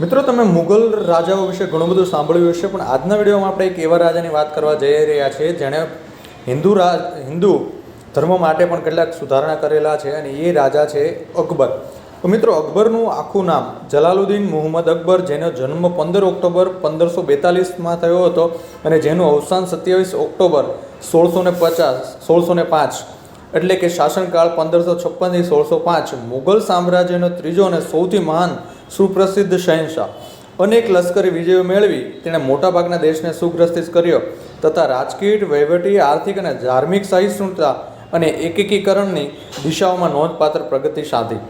મિત્રો, તમે મુગલ રાજાઓ વિશે ઘણું બધું સાંભળ્યું હશે, પણ આજના વિડીયોમાં આપણે એક એવા રાજાની વાત કરવા જઈ રહ્યા છીએ જેણે હિન્દુ રાજ હિન્દુ ધર્મ માટે પણ કેટલાક સુધારણા કરેલા છે અને એ રાજા છે અકબર. તો મિત્રો, અકબરનું આખું નામ જલાલુદ્દીન મુહમ્મદ અકબર, જેનો જન્મ પંદર ઓક્ટોબર પંદરસો બેતાલીસમાં થયો હતો અને જેનું અવસાન સત્યાવીસ ઓક્ટોબર સોળસો ને પચાસ, સોળસો ને પાંચ, એટલે કે શાસનકાળ પંદરસો છપ્પનથી સોળસો પાંચ મુગલ સામ્રાજ્યનો ત્રીજો અને સૌથી મહાન સુપ્રસિદ્ધ શહેનશાહ અનેક લશ્કરી વિજયો મેળવી તેણે મોટાભાગના દેશને સુગ્રસ્તિત કર્યો તથા રાજકીય વહીવટી, આર્થિક અને ધાર્મિક સહિષ્ણુતા અને એકીકરણની દિશાઓમાં નોંધપાત્ર પ્રગતિ સાધી.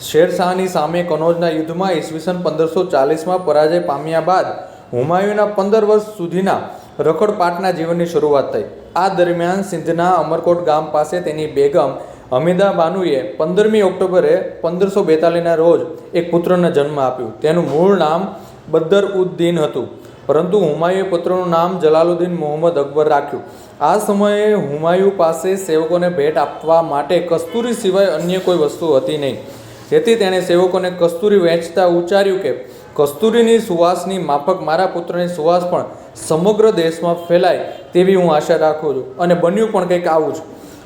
શેરશાહની સામે કનોજના યુદ્ધમાં ઈસવીસન પંદરસો ચાલીસમાં પરાજય પામ્યા બાદ હુમાયુના પંદર વર્ષ સુધીના રખડપાટના જીવનની શરૂઆત થઈ. આ દરમિયાન સિંધના અમરકોટ ગામ પાસે તેની બેગમ હમીદા બાનુએ પંદરમી ઓક્ટોબરે પંદરસો બેતાલીસના રોજ એક પુત્રને જન્મ આપ્યું. તેનું મૂળ નામ બદ્દર ઉદ્દીન હતું. પરંતુ હુમાયુએ પુત્રનું નામ જલાલુદ્દીન મોહમ્મદ અકબર રાખ્યું. આ સમયે હુમાયુ પાસે સેવકોને ભેટ આપવા માટે કસ્તુરી સિવાય અન્ય કોઈ વસ્તુ હતી નહીં. જેથી તેણે સેવકોને કસ્તુરી વહેંચતા ઉચ્ચાર્યું કે, કસ્તુરીની સુવાસની માફક મારા પુત્રની સુવાસ પણ સમગ્ર દેશમાં ફેલાય તેવી હું આશા રાખું છું અને બન્યું પણ કંઈક આવું જ.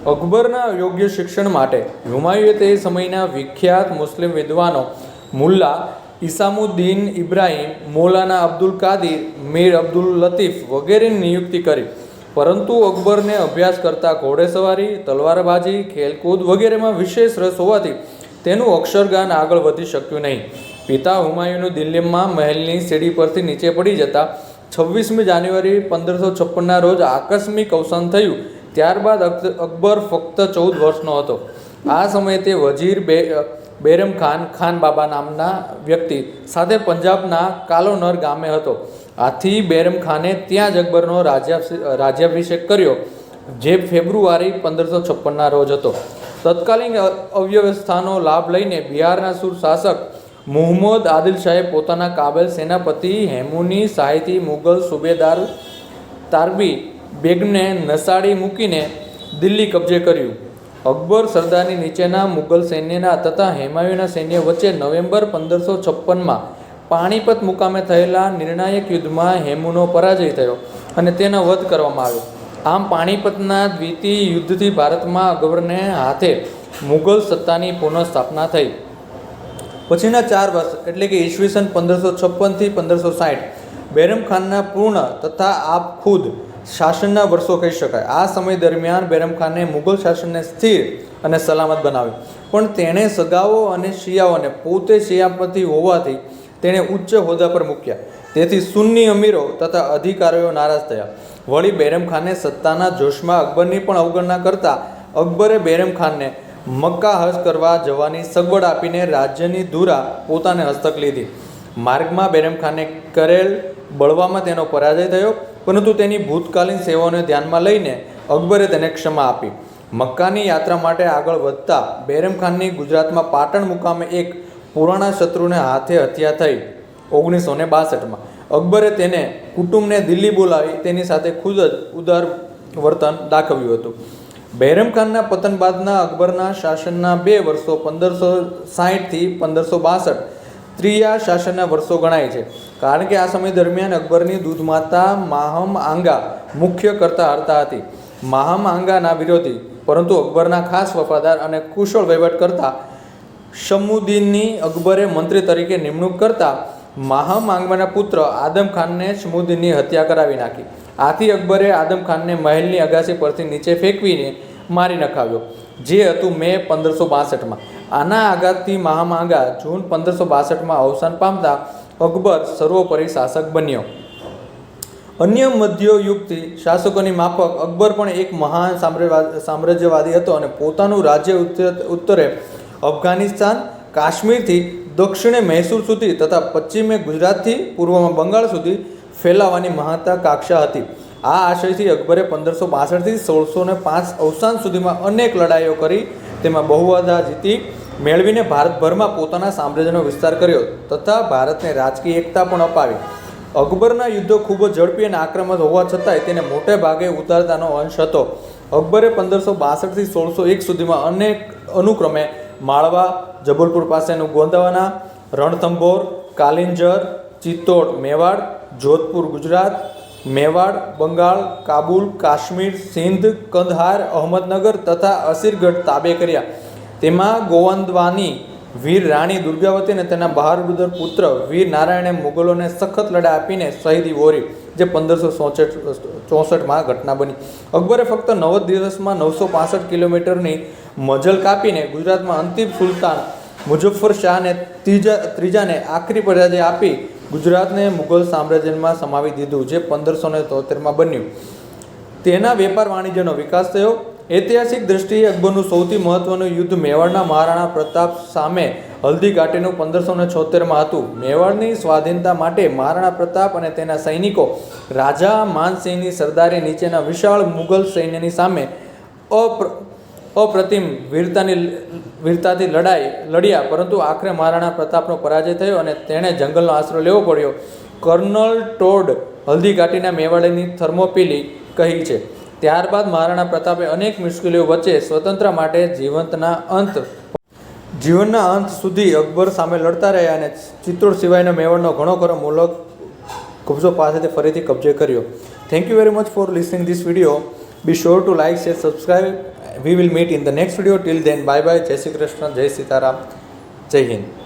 અકબરના યોગ્ય શિક્ષણ માટે હુમાયુએ તે સમયના વિખ્યાત મુસ્લિમ વિદ્વાનો મુલ્લા, ઇસામુદ્દીન ઇબ્રાહિમ, મૌલાના અબ્દુલ કાદિર, મીર અબ્દુલ લતીફ વગેરેની નિયુક્તિ કરી. પરંતુ અકબરને અભ્યાસ કરતા ઘોડેસવારી, તલવારબાજી, ખેલકૂદ વગેરેમાં વિશેષ રસ હોવાથી તેનું અક્ષરગાન આગળ વધી શક્યું નહીં. પિતા હુમાયુનું દિલ્હીમાં મહેલની સીડી પરથી નીચે પડી જતા છવ્વીસમી જાન્યુઆરી પંદરસો છપ્પનના રોજ આકસ્મિક અવસાન થયું. ત્યારબાદ અક- અકબર ફક્ત ચૌદ વર્ષનો હતો. આ સમયે તે વજીર બે બેરમ ખાન ખાન બાબા નામના વ્યક્તિ સાથે પંજાબના કાલોનર ગામે હતો. આથી બેરમ ખાને ત્યાં જ અકબરનો રાજ્યા રાજ્યાભિષેક કર્યો, જે ફેબ્રુઆરી પંદરસો છપ્પનના રોજ હતો. તત્કાલીન અવ્યવસ્થાનો લાભ લઈને બિહારના સુર શાસક મુહમ્મદ આદિલ શાહે પોતાના કાબેલ સેનાપતિ હેમુની સહાયથી મુગલ, સુબેદાર તારબી બેગને નસાડી મૂકીને દિલ્હી કબજે કર્યું. અકબર સરદારની નીચેના મુગલ સૈન્યના તથા હેમાયુના સૈન્ય વચ્ચે નવેમ્બર પંદરસો છપ્પનમાં પાણીપત મુકામે થયેલા નિર્ણાયક યુદ્ધમાં હેમુનો પરાજય થયો અને તેનો વધ કરવામાં આવ્યો. આમ પાણીપતના દ્વિતીય યુદ્ધથી ભારતમાં અકબરને હાથે મુગલ સત્તાની પુનઃસ્થાપના થઈ. પછીના ચાર વર્ષ, એટલે કે ઈસવીસન પંદરસો છપ્પનથી પંદરસો સાઠ, બેરમ ખાનના પૂર્ણ તથા આપ ખુદ શાસનના વર્ષો કહી શકાય. આ સમય દરમિયાન બેરમ ખાને મુગલ શાસનને સ્થિર અને સલામત બનાવ્યું. પણ તેણે સગાઓ અને શિયાઓને પોતે શિયાપતિ હોવાથી તેણે ઉચ્ચ હોદ્દા પર મૂક્યા. તેથી સુન્ની અમીરો તથા અધિકારીઓ નારાજ થયા. વળી બેરમ ખાને સત્તાના જોશમાં અકબરની પણ અવગણના કરતા અકબરે બેરમ ખાનને મક્કા હજ કરવા જવાની સગવડ આપીને રાજ્યની ધુરા પોતાને હસ્તક લીધી. માર્ગમાં બેરમ ખાને કરેલ બળવામાં તેનો પરાજય થયો. પરંતુ તેની ભૂતકાલીન સેવાઓને ધ્યાનમાં લઈને અકબરે તેને ક્ષમા આપી. મક્કાની યાત્રા માટે આગળ વધતા બેરમ ખાનની ગુજરાતમાં પાટણ મુકામે એક પુરાણા શત્રુને હાથે હત્યા થઈ ઓગણીસો ને બાસઠમાં. અકબરે તેને કુટુંબને દિલ્હી બોલાવી તેની સાથે ખુદ જ ઉદાર વર્તન દાખવ્યું હતું. બહેરમ ખાનના પતન બાદના અકબરના શાસનના બે વર્ષો પંદરસો સાહીઠથી પંદરસો બાસઠ ત્રિયા શાસનના વર્ષો ગણાય છે. કારણ કે આ સમય દરમિયાન અકબરની દૂધમાતા માહમ આંગા મુખ્ય કરતા હરતા હતી. માહમ આંગાના વિરોધી, પરંતુ અકબરના ખાસ વફાદાર અને કુશળ વહીવટ કરતા શમુદ્દીનની અકબરે મંત્રી તરીકે નિમણૂક કરતા માહમ આંગમાના પુત્ર આદમ ખાનને શમુદ્દીનની હત્યા કરાવી નાખી. આથી અકબરે આદમ ખાનને મહેલની અગાસી પરથી નીચે ફેંકવીને મારી નખાવ્યો, જે હતું મે પંદરસો બાસઠમાં. આના આઘાતથી મહામ આંગા જૂન પંદરસો બાસઠમાં અવસાન પામતા અકબર સર્વોપરી શાસક બન્યો. અન્ય મધ્યયુગથી શાસકોની માફક અકબર પણ એક મહાન સામ્રાજ્યવાદ હતો અને પોતાનું રાજ્ય ઉત્તરે અફઘાનિસ્તાન, કાશ્મીરથી દક્ષિણે મૈસૂર સુધી તથા પશ્ચિમે ગુજરાતથી પૂર્વમાં બંગાળ સુધી ફેલાવાની મહત્વાકાંક્ષા હતી. આ આશયથી અકબરે પંદરસો બાસઠથી સોળસો ને પાંચ અવસાન સુધીમાં અનેક લડાઈઓ કરી. તેમાં બહુવાધા જીતી મેળવીને ભારતભરમાં પોતાના સામ્રાજ્યનો વિસ્તાર કર્યો તથા ભારતને રાજકીય એકતા પણ અપાવી. અકબરના યુદ્ધો ખૂબ જ ઝડપી અને આક્રમક હોવા છતાંય તેને મોટે ભાગે ઉતારતાનો અંશ હતો. અકબરે પંદરસો બાસઠથી સોળસો એક સુધીમાં અનેક અનુક્રમે માળવા, જબલપુર પાસેનું ગોંદવાના, રણથંભોર, કાલિંજર, ચિત્તોડ, મેવાડ, જોધપુર, ગુજરાત, મેવાડ, બંગાળ, કાબુલ, કાશ્મીર, સિંધ, કંદહાર, અહમદનગર તથા અસીરગઢ તાબે કર્યા. તેમાં ગોવંદવાની વીર રાણી દુર્ગાવતી અને તેના બહાદુર પુત્ર વીર નારાયણે મુગલોને સખત લડાઈ આપીને શહીદી વોરી, જે પંદરસો ચોસઠ, ચોસઠમાં ઘટના બની. અકબરે ફક્ત નવ દિવસમાં નવસો પાસઠ કિલોમીટરની મજલ કાપીને ગુજરાતમાં અંતિમ સુલતાન મુઝફ્ફર શાહને ત્રીજા, ત્રીજાને આખરી પરાજય આપી ગુજરાતને મુગલ સામ્રાજ્યમાં સમાવી દીધું, જે પંદરસો ને તોતેરમાં બન્યું. તેના વેપાર વાણિજ્યનો વિકાસ થયો. ઐતિહાસિક દ્રષ્ટિએ અકબરનું સૌથી મહત્વનું યુદ્ધ મેવાડના મહારાણા પ્રતાપ સામે હલ્દી ઘાટીનું પંદરસો ને છોતેરમાં હતું. મેવાડની સ્વાધીનતા માટે મહારાણા પ્રતાપ અને તેના સૈનિકો રાજા માનસિંહની સરદારી નીચેના વિશાળ મુઘલ સૈન્યની સામે અપ્ર, અપ્રતિમ વીરતાની વીરતાથી લડાઈ, લડ્યા. પરંતુ આખરે મહારાણા પ્રતાપનો પરાજય થયો અને તેણે જંગલનો આશરો લેવો પડ્યો. કર્નલ ટોડ હલ્દી ઘાટીના મેવાડની થર્મોપીલી કહી છે. ત્યારબાદ મહારાણા પ્રતાપે અનેક મુશ્કેલીઓ વચ્ચે સ્વતંત્ર માટે જીવંતના અંત જીવનના અંત સુધી અકબર સામે લડતા રહ્યા અને ચિત્તોડ સિવાયના મેવાડનો ઘણો ખરો મુલક કબજો પાસેથી ફરીથી કબજે કર્યો. Thank you very much for listening this video be sure to like share subscribe we will meet in the next video till then bye bye જય શ્રી કૃષ્ણ જય સીતારામ જય હિન્દ